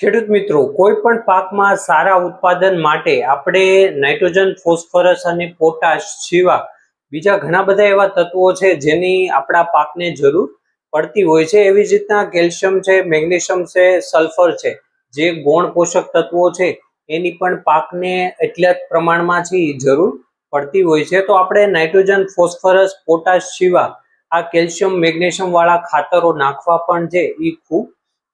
ખેડૂત મિત્રો, કોઈ પણ પાકમાં સારા ઉત્પાદન માટે આપણે નાઇટ્રોજન, ફોસ્ફરસ અને પોટાશ જેવા બીજા ઘણા બધા એવા તત્વો છે જેની આપણા પાકને જરૂર પડતી હોય છે. એવી જ રીતના કેલ્શિયમ છે, મેગ્નેશિયમ છે, સલ્ફર છે, જે ગૌણ પોષક તત્વો છે, એની પણ પાકને એટલા જ પ્રમાણમાં છે જરૂર પડતી હોય છે. તો આપણે નાઇટ્રોજન, ફોસ્ફરસ, પોટાશ જેવા આ કેલ્શિયમ, મેગ્નેશિયમ વાળા ખાતરો નાખવા પણ છે, એ ખૂબ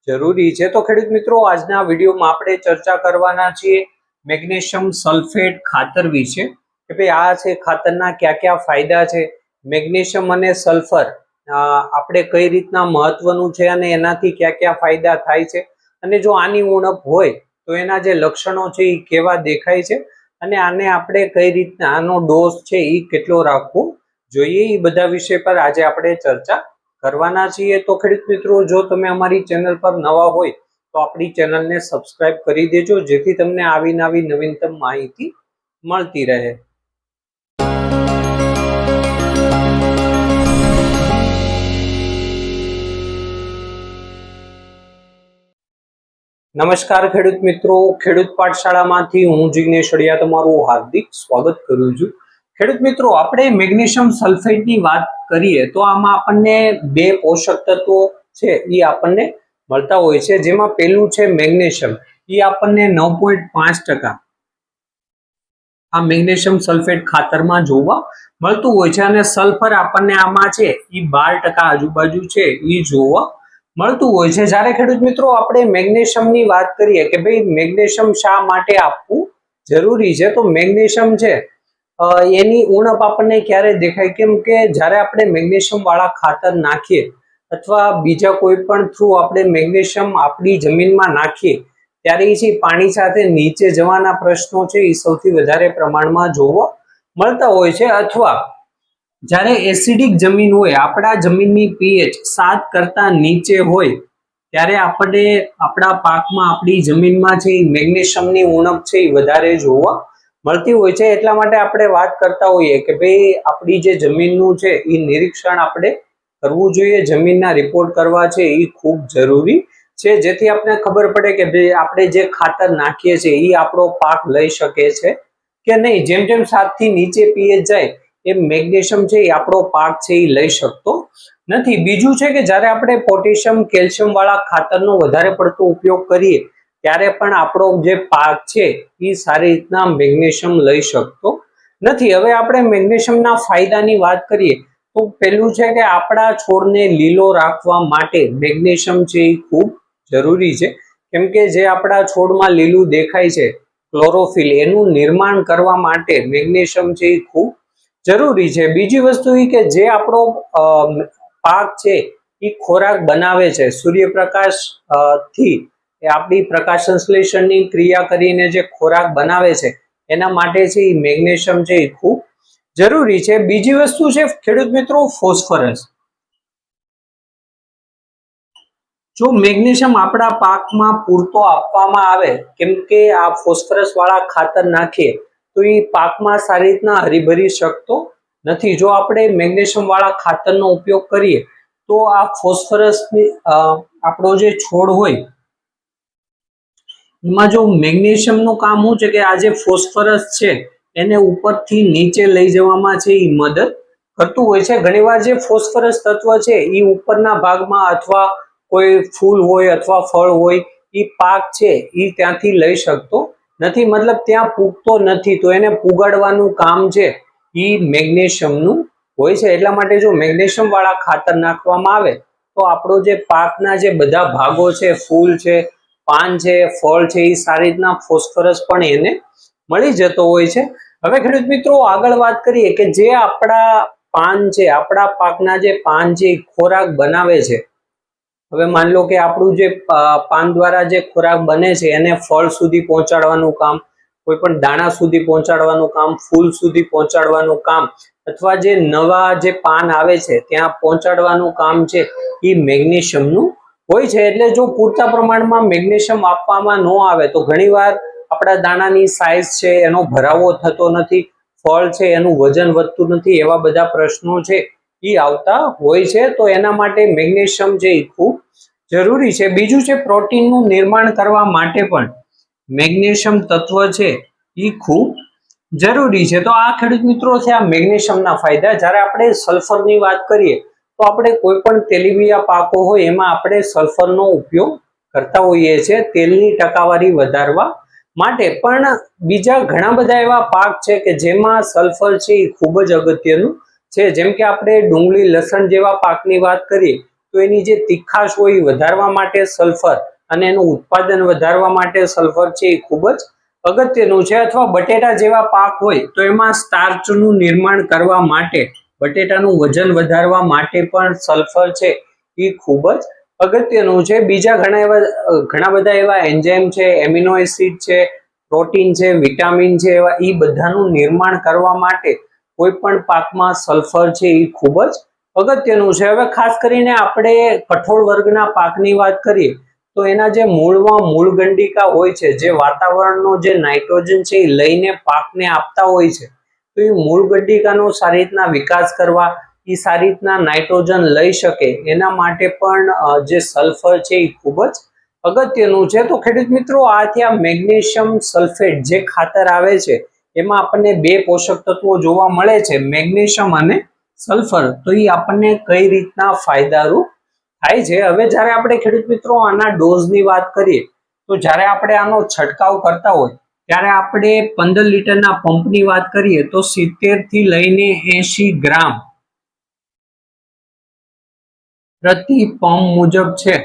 જરૂરી છે. તો ખેડૂત મિત્રો, આજના વિડીયોમાં આપણે ચર્ચા કરવાના છીએ મેગ્નેશિયમ સલ્ફેટ ખાતર વિશે કે ભાઈ આ છે ખાતરના કયા કયા ફાયદા છે? મેગ્નેશિયમ અને સલ્ફર આપણે કઈ રીતના મહત્વનું છે અને એનાથી કયા કયા ફાયદા થાય છે? અને જો આની ઉણપ હોય, તો એના જે લક્ષણો છે એ કેવા દેખાય છે? અને આને આપણે કઈ રીતના, આનો ડોઝ છે એ કેટલો રાખવો જોઈએ? એ બધા વિષય પર આજે આપણે ચર્ચા કરવાના છીએ તો ખેડૂત મિત્રો, જો તમે અમારી ચેનલ પર નવા હોય તો આપણી ચેનલને સબસ્ક્રાઇબ કરી દેજો, જેથી તમને આવી નવી નવીનતમ માહિતી મળતી રહે. નમસ્કાર ખેડૂત મિત્રો, ખેડૂત પાઠશાળામાંથી હું જિગ્નેશ અડિયા, તમારું હાર્દિક સ્વાગત કરું છું. ખેડૂત મિત્રો, આપણે મેગ્નેશિયમ સલ્ફેટની વાત કરીએ, તો આમાં આપણને બે પોષક તત્વો છે એ આપણને મળતા હોય છે, જેમાં પહેલું છે મેગ્નેશિયમ. એ આપણને નવ આ મેગ્નેશિયમ સલ્ફેટ ખાતરમાં જોવા મળતું હોય છે અને સલ્ફર આપણને આમાં છે એ બાર ટકા આજુબાજુ છે એ જોવા મળતું હોય છે. જ્યારે ખેડૂત મિત્રો, આપણે મેગ્નેશિયમની વાત કરીએ કે ભાઈ મેગ્નેશિયમ શા માટે આપવું જરૂરી છે, તો મેગ્નેશિયમ છે એની ઉણપ આપણને ક્યારે દેખાય? કેમ કે જ્યારે આપણે મેગ્નેશિયમ વાળા ખાતર નાખીએ અથવા બીજા કોઈ પણ થ્રુ આપણે મેગ્નેશિયમ આપણી જમીનમાં નાખીએ, ત્યારે એ પાણી સાથે નીચે જવાના પ્રશ્નો છે, એ સૌથી વધારે પ્રમાણમાં જોવા મળતા હોય છે. અથવા જ્યારે એસિડિક જમીન હોય, આપણા જમીનની પીએચ સાત કરતા નીચે હોય, ત્યારે આપણે આપણા પાકમાં, આપણી જમીનમાં જે મેગ્નેશિયમની ઉણપ છે, એ વધારે જોવા મળતી હોય છે એટલા માટે આપણે વાત કરતા હોઈએ કે ભાઈ આપણી જે જમીનનું છે એ નિરીક્ષણ આપણે કરવું જોઈએ, જમીનના રિપોર્ટ કરવા છે એ ખૂબ જરૂરી છે. જેથી આપણે ખબર પડે કે ભાઈ આપણે જે ખાતર નાખીએ છીએ એ આપણો પાક લઈ શકે છે કે નહીં. જેમ જેમ સાતથી નીચે પીએચ જાય એ મેગ્નેશિયમ છે એ આપણો પાક છે એ લઈ શકતો નથી. બીજું છે કે જ્યારે આપણે પોટેશિયમ, કેલ્શિયમ વાળા ખાતરનો વધારે પડતો ઉપયોગ કરીએ ત્યારે પણ આપણો જે પાક છે, એ સારી રીતના મેગ્નેશિયમ લઈ શકતો નથી. હવે આપણે મેગ્નેશિયમના ફાયદાની વાત કરીએ, તો પેલું છે કે આપણા છોડને લીલો રાખવા માટે મેગ્નેશિયમ છે એ ખૂબ જરૂરી છે. કેમ કે જે આપણા છોડમાં લીલું દેખાય છે, ક્લોરોફિલ, એનું નિર્માણ કરવા માટે મેગ્નેશિયમ છે એ ખૂબ જરૂરી છે. બીજી વસ્તુ એ કે જે આપણો પાક છે, એ ખોરાક બનાવે છે. સૂર્યપ્રકાશથી એ આપણી પ્રકાશ સંશ્લેષણની ક્રિયા કરીને જે ખોરાક બનાવે છે, એના માટે છે એ મેગ્નેશિયમ છે એ ખૂબ જરૂરી છે. બીજી વસ્તુ છે, ખેડૂત મિત્રો, ફોસ્ફરસ. જો મેગ્નેશિયમ આપણા પાકમાં પૂરતો આપવામાં આવે, કેમ કે આ ફોસ્ફરસ વાળા ખાતર નાખીએ, તો એ પાકમાં સારી રીતના હરીભરી શકતો નથી. જો આપણે મેગ્નેશિયમ વાળા ખાતરનો ઉપયોગ કરીએ, તો આ ફોસ્ફરસની આપણો જે છોડ હોય એમાં જો મેગ્નેશિયમનું કામ શું છે કે આ જે ફોસ્ફરસ છે, એને ઉપરથી નીચે લઈ જવામાં છે એ મદદ કરતું હોય છે. ઘણીવાર જે ફોસ્ફરસ તત્વ છે એ ઉપરના ભાગમાં અથવા કોઈ ફૂલ હોય અથવા ફળ હોય એ પાક છે એ ત્યાંથી લઈ શકતો નથી. મતલબ ત્યાં પૂગતો નથી, તો એને પુગાડવાનું કામ છે એ મેગ્નેશિયમનું હોય છે. એટલા માટે જો મેગ્નેશિયમ વાળા ખાતર નાખવામાં આવે, તો આપણો જે પાકના જે બધા ભાગો છે, ફૂલ છે પાન છે, ફળ છે એ સારી રીતના ફોસ્ફરસ પણ એને મળી જતો હોય છે. હવે ખેડૂત મિત્રો, આગળ વાત કરીએ કે જે આપણા પાન છે, આપણા પાકના જે પાન છે એ ખોરાક બનાવે છે. હવે માન લો કે આપણું જે પાન દ્વારા જે ખોરાક બને છે, એને ફળ સુધી પહોંચાડવાનું કામ, કોઈ પણ દાણા સુધી પહોંચાડવાનું કામ, ફૂલ સુધી પહોંચાડવાનું કામ, અથવા જે નવા જે પાન આવે છે, ત્યાં પહોંચાડવાનું કામ છે એ મેગ્નેશિયમનું હોય છે એટલે જો પૂરતા પ્રમાણમાં મેગ્નેશિયમ આપવામાં ન આવે તો ઘણીવાર આપણા દાણાની સાઇઝ છે, એનો ભરાવો થતો નથી, ફળ છે, એનું વજન વધતું નથી એવા બધા પ્રશ્નો છે એ આવતા હોય છે. તો એના માટે મેગ્નેશિયમ છે એ ખૂબ જરૂરી છે. બીજું છે પ્રોટીનનું નિર્માણ કરવા માટે પણ મેગ્નેશિયમ તત્વ છે એ ખૂબ જરૂરી છે. તો આ ખેડૂત મિત્રો છે, આ મેગ્નેશિયમના ફાયદા. જ્યારે આપણે સલ્ફરની વાત કરીએ તો આપણે કોઈ પણ તેલીબિયા પાકો હોય એમાં આપણે સલ્ફરનો ઉપયોગ કરતા હોઈએ છીએ. તેલની ટકાવારી વધારવા માટે પણ બીજા ઘણા બધા એવા પાક છે કે જેમાં સલ્ફર છે એ ખૂબ જ અગત્યનું છે. જેમ કે આપણે ડુંગળી, લસણ જેવા પાકની વાત કરીએ તો એની જે તીખાશ હોય એ વધારવા માટે સલ્ફર અને એનું ઉત્પાદન વધારવા માટે સલ્ફર છે એ ખૂબ જ અગત્યનું છે. અથવા બટેટા જેવા પાક હોય તો એમાં સ્ટાર્ચનું નિર્માણ કરવા માટે બટેટાનું વજન વધારવા માટે પણ સલ્ફર છે એ ખૂબ જ અગત્યનું છે. બીજા ઘણા એવા, ઘણા બધા એવા એન્ઝાઇમ છે, એમિનો એસિડ છે, પ્રોટીન છે, વિટામિન છે એવા એ બધાનું નિર્માણ કરવા માટે કોઈ પણ પાકમાં સલ્ફર છે એ ખૂબ જ અગત્યનું છે. હવે ખાસ કરીને આપણે કઠોળ વર્ગના પાકની વાત કરીએ તો એના જે મૂળમાં મૂળ ગંડિકા હોય છે, જે વાતાવરણનો જે નાઇટ્રોજન છે એ લઈને પાકને આપતા હોય છે. તો એ મૂળ ગડ્ડિકાનો સારી રીતના વિકાસ કરવા, એ સારી રીતના નાઇટ્રોજન લઈ શકે, એના માટે પણ જે સલ્ફર છે એ ખૂબ જ અગત્યનું છે. તો ખેડૂત મિત્રો, આથી આ મેગ્નેશિયમ સલ્ફેટ જે ખાતર આવે છે, એમાં આપણને બે પોષક તત્વો જોવા મળે છે, મેગ્નેશિયમ અને સલ્ફર. તો એ આપણને કઈ રીતના ફાયદારૂપ થાય છે? હવે જ્યારે આપણે ખેડૂત મિત્રો આના ડોઝની વાત કરીએ, તો જ્યારે આપણે આનો છંટકાવ કરતા હોય ત્યારે આપણે પંદર લીટરના પંપની વાત કરીએ તો સિત્તેરથી લઈને એસી ગ્રામ પ્રતિ પંપ મુજબ છે.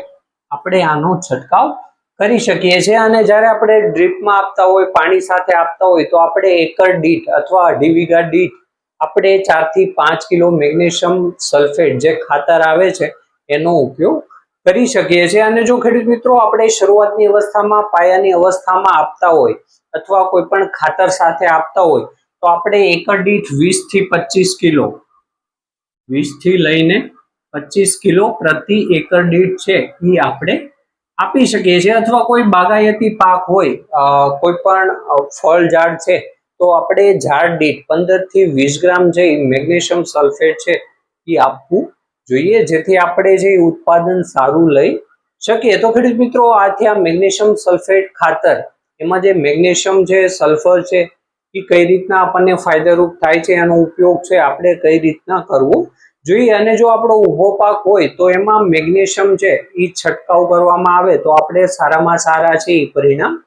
આપણે આનો છંટકાવ કરી શકીએ છીએ અને જ્યારે આપણે ડ્રીપમાં આપતા હોય, પાણી સાથે આપતા હોય, તો આપણે એકર દીઠ અથવા અઢી વીઘા દીઠ આપણે ચારથી પાંચ કિલો મેગ્નેશિયમ સલ્ફેટ જે ખાતર આવે છે, એનો ઉપયોગ કરી શકીએ છીએ. અને જો ખેડૂત મિત્રો આપણે શરૂઆતની અવસ્થામાં, પાયાની અવસ્થામાં આપતા હોય અથવા કોઈ પણ ખાતર સાથે આપતા હોય, તો આપણે એકર દીઠ વીસથી પચીસ કિલો વીસથી લઈને પચીસ કિલો પ્રતિ એકર દીઠ છે એ આપણે આપી શકીએ છીએ. અથવા કોઈ બાગાયતી પાક હોય કોઈ પણ ફળ ઝાડ છે, તો આપણે ઝાડ દીઠ પંદરથી વીસ ગ્રામ જે મેગ્નેશિયમ સલ્ફેટ છે એ આપવું જોઈએ, જેથી આપણે જે ઉત્પાદન સારું લઈ શકીએ. તો ખેડૂત મિત્રો, આથી આ મેગ્નેશિયમ સલ્ફેટ ખાતર, એમાં જે મેગ્નેશિયમ છે, સલ્ફર છે એ કઈ રીતના આપણને ફાયદારૂપ થાય છે, એનો ઉપયોગ છે, આપણે કઈ રીતના કરવું જોઈએ. અને જો આપણો ઊભો પાક હોય, તો એમાં મેગ્નેશિયમ છે એ છંટકાવ કરવામાં આવે, તો આપણે સારામાં સારા છે એ પરિણામ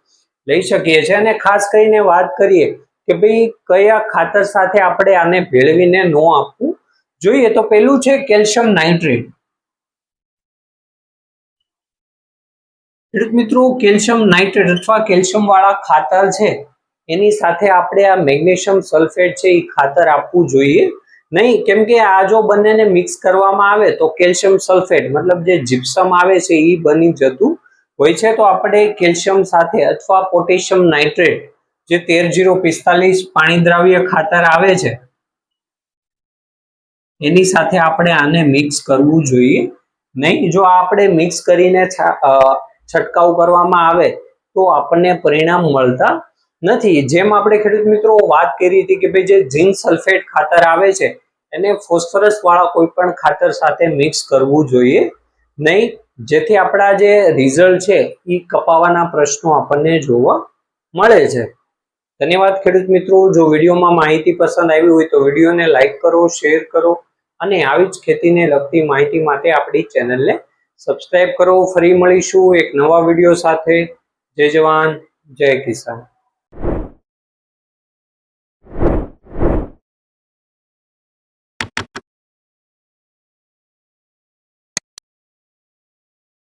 લઈ શકીએ છીએ. અને ખાસ કરીને વાત કરીએ કે ભાઈ કયા ખાતર સાથે આપણે આને ભેળવીને ન આપવું જોઈએ તો પેલું છે કેલ્શિયમ નાઇટ્રેટ. ખેડૂત મિત્રો, કેલ્શિયમ નાઇટ્રેટ અથવા કેલ્શિયમ વાળા ખાતર છે, એની સાથે આપણે આ મેગ્નેશિયમ સલ્ફેટ છે એ ખાતર આપવું જોઈએ. નહીં, કેમ કે આ જો બંનેને મિક્સ કરવામાં આવે તો કેલ્શિયમ સલ્ફેટ, મતલબ જે જીપ્સમ આવે છે એ બની જતું હોય છે. તો આપણે કેલ્શિયમ સાથે અથવા પોટેશિયમ નાઇટ્રેટ, જે તેર જીરો પિસ્તાલીસ પાણી દ્રાવ્ય ખાતર આવે છે એની સાથે આપણે આને મિક્સ કરવું જોઈએ. નહીં? જો આપણે મિક્સ કરીને છંટકાવ કરવામાં આવે, તો આપણને પરિણામ મળતા નથી. જેમ આપણે ખેડૂત મિત્રો વાત કરી હતી કે ભાઈ જે ઝીંક સલ્ફેટ ખાતર આવે છે, એને ફોસ્ફરસ વાળા કોઈ પણ ખાતર સાથે મિક્સ કરવું જોઈએ. નહીં? જેથી આપણા જે રિઝલ્ટ છે એ કપાવાના પ્રશ્નો આપણને જોવા મળે છે. ધન્યવાદ ખેડૂત મિત્રો. જો વિડીયોમાં માહિતી પસંદ આવી હોય તો વિડીયોને લાઈક કરો શેર કરો અને આવી જ ખેતીને લગતી માહિતી માટે આપણી ચેનલને સબસ્ક્રાઈબ કરો. ફરી મળીશું એક નવા વીડિયો સાથે. જય જવાન. જય કિસાન.